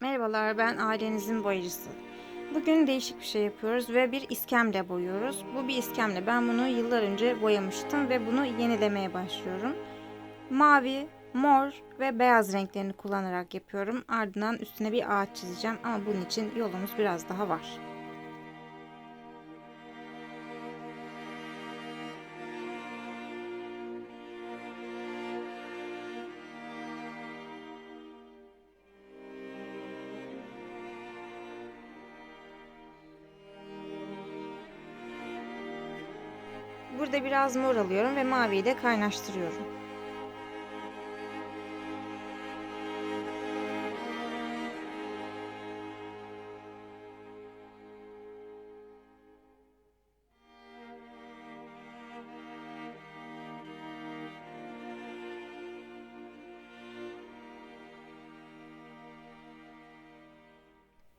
Merhabalar, ben ailenizin boyacısı. Bugün değişik bir şey yapıyoruz ve bir iskemle boyuyoruz. Bu bir iskemle. Ben bunu yıllar önce boyamıştım ve bunu yenilemeye başlıyorum. Mavi, mor ve beyaz renklerini kullanarak yapıyorum. Ardından üstüne bir ağaç çizeceğim ama bunun için yolumuz biraz daha var. Biraz mor alıyorum ve maviyi de kaynaştırıyorum.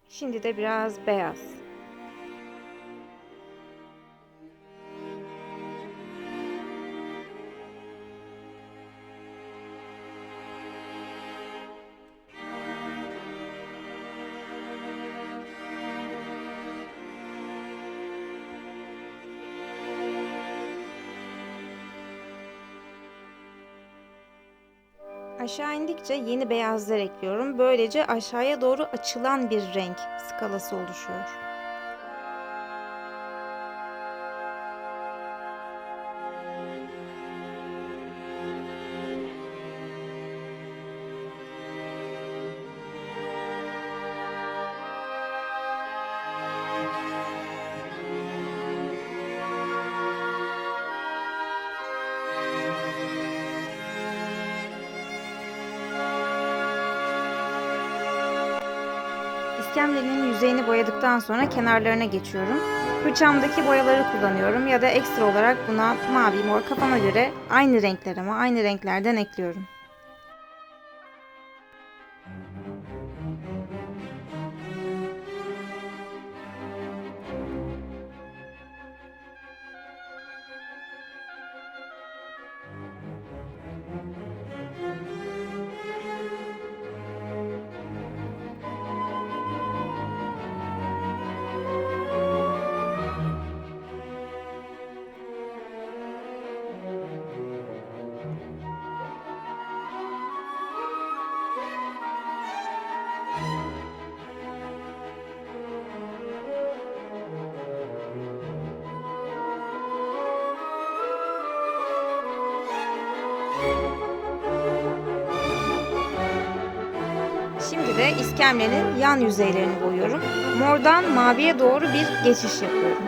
Şimdi de biraz beyaz. Aşağı indikçe yeni beyazlar ekliyorum. Böylece aşağıya doğru açılan bir renk skalası oluşuyor. İskemlenin yüzeyini boyadıktan sonra kenarlarına geçiyorum. Fırçamdaki boyaları kullanıyorum ya da ekstra olarak buna mavi mor kafama göre aynı renkler ama aynı renklerden ekliyorum. Şimdi de iskemlenin yan yüzeylerini boyuyorum. Mordan maviye doğru bir geçiş yapıyorum.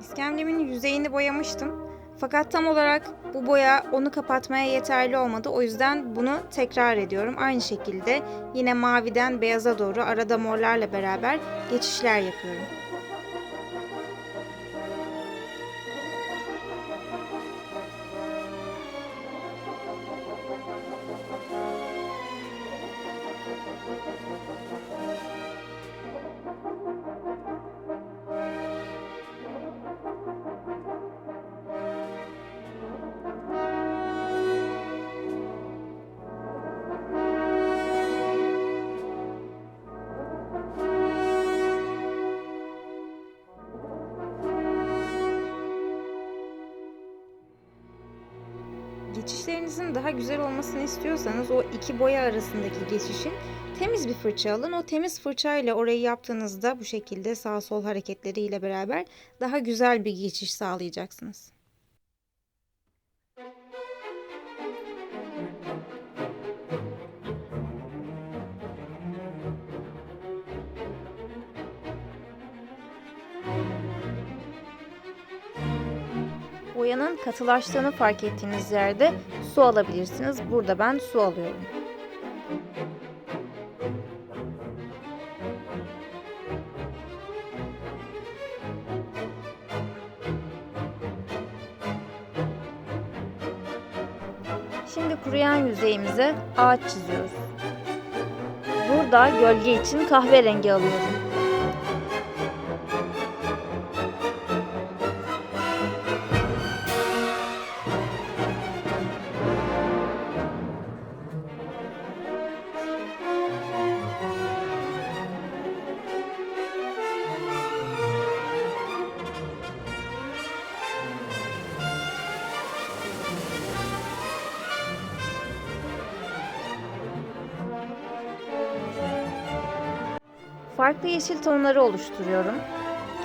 İskemlemin yüzeyini boyamıştım. Fakat tam olarak bu boya onu kapatmaya yeterli olmadı. O yüzden bunu tekrar ediyorum. Aynı şekilde yine maviden beyaza doğru arada morlarla beraber geçişler yapıyorum. Geçişlerinizin daha güzel olmasını istiyorsanız o iki boya arasındaki geçişin temiz bir fırça alın. O temiz fırçayla orayı yaptığınızda bu şekilde sağ sol hareketleriyle beraber daha güzel bir geçiş sağlayacaksınız. Boyanın katılaştığını fark ettiğiniz yerde su alabilirsiniz. Burada ben su alıyorum. Şimdi kuruyan yüzeyimize ağaç çiziyoruz. Burada gölge için kahverengi alıyorum. Farklı yeşil tonları oluşturuyorum.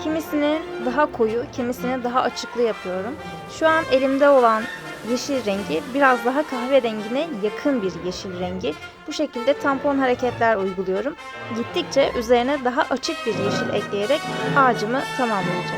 Kimisini daha koyu, kimisini daha açıklı yapıyorum. Şu an elimde olan yeşil rengi biraz daha kahverengine yakın bir yeşil rengi. Bu şekilde tampon hareketler uyguluyorum. Gittikçe üzerine daha açık bir yeşil ekleyerek ağacımı tamamlayacağım.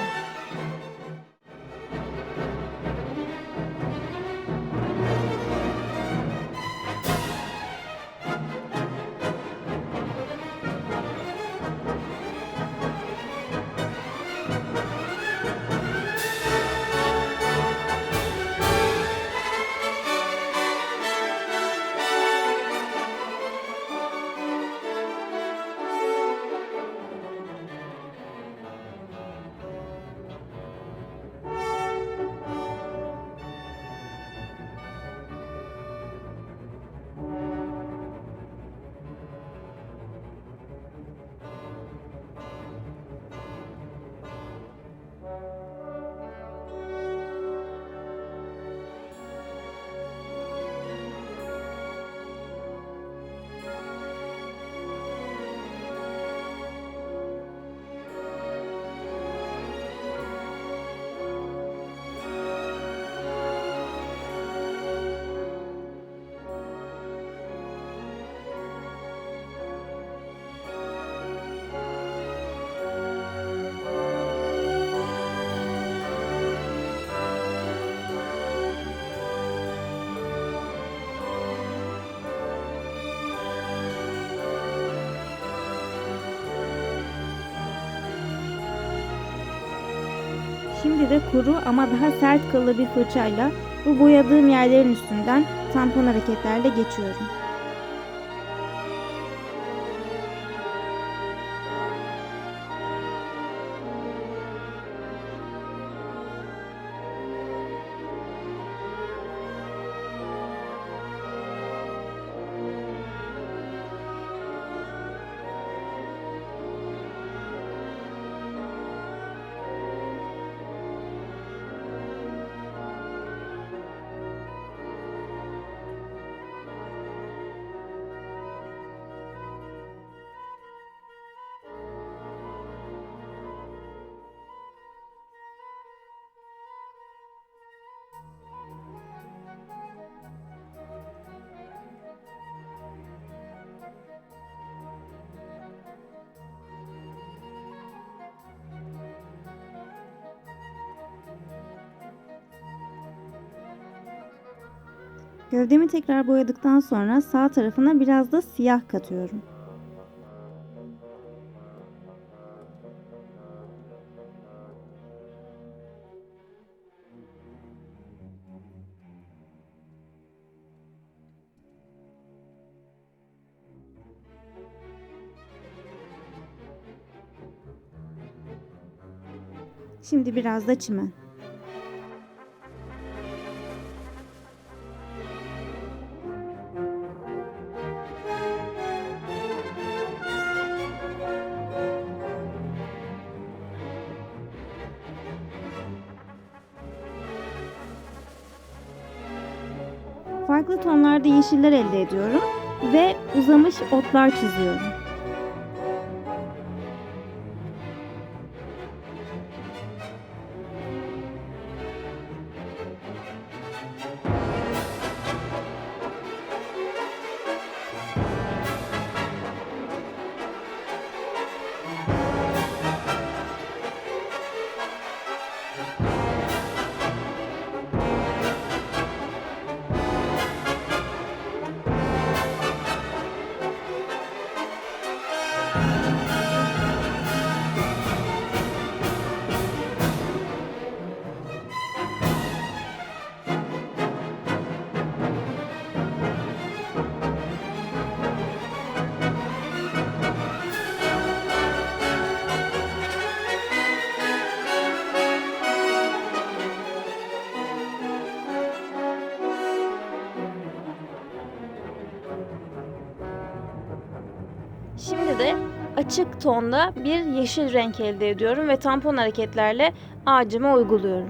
De kuru ama daha sert kıllı bir fırçayla bu boyadığım yerlerin üstünden tampon hareketlerle geçiyorum. Gövdemi tekrar boyadıktan sonra sağ tarafına biraz da siyah katıyorum. Şimdi biraz da çimen. Farklı tonlarda yeşiller elde ediyorum ve uzamış otlar çiziyorum. Açık tonda bir yeşil renk elde ediyorum ve tampon hareketlerle ağacıma uyguluyorum.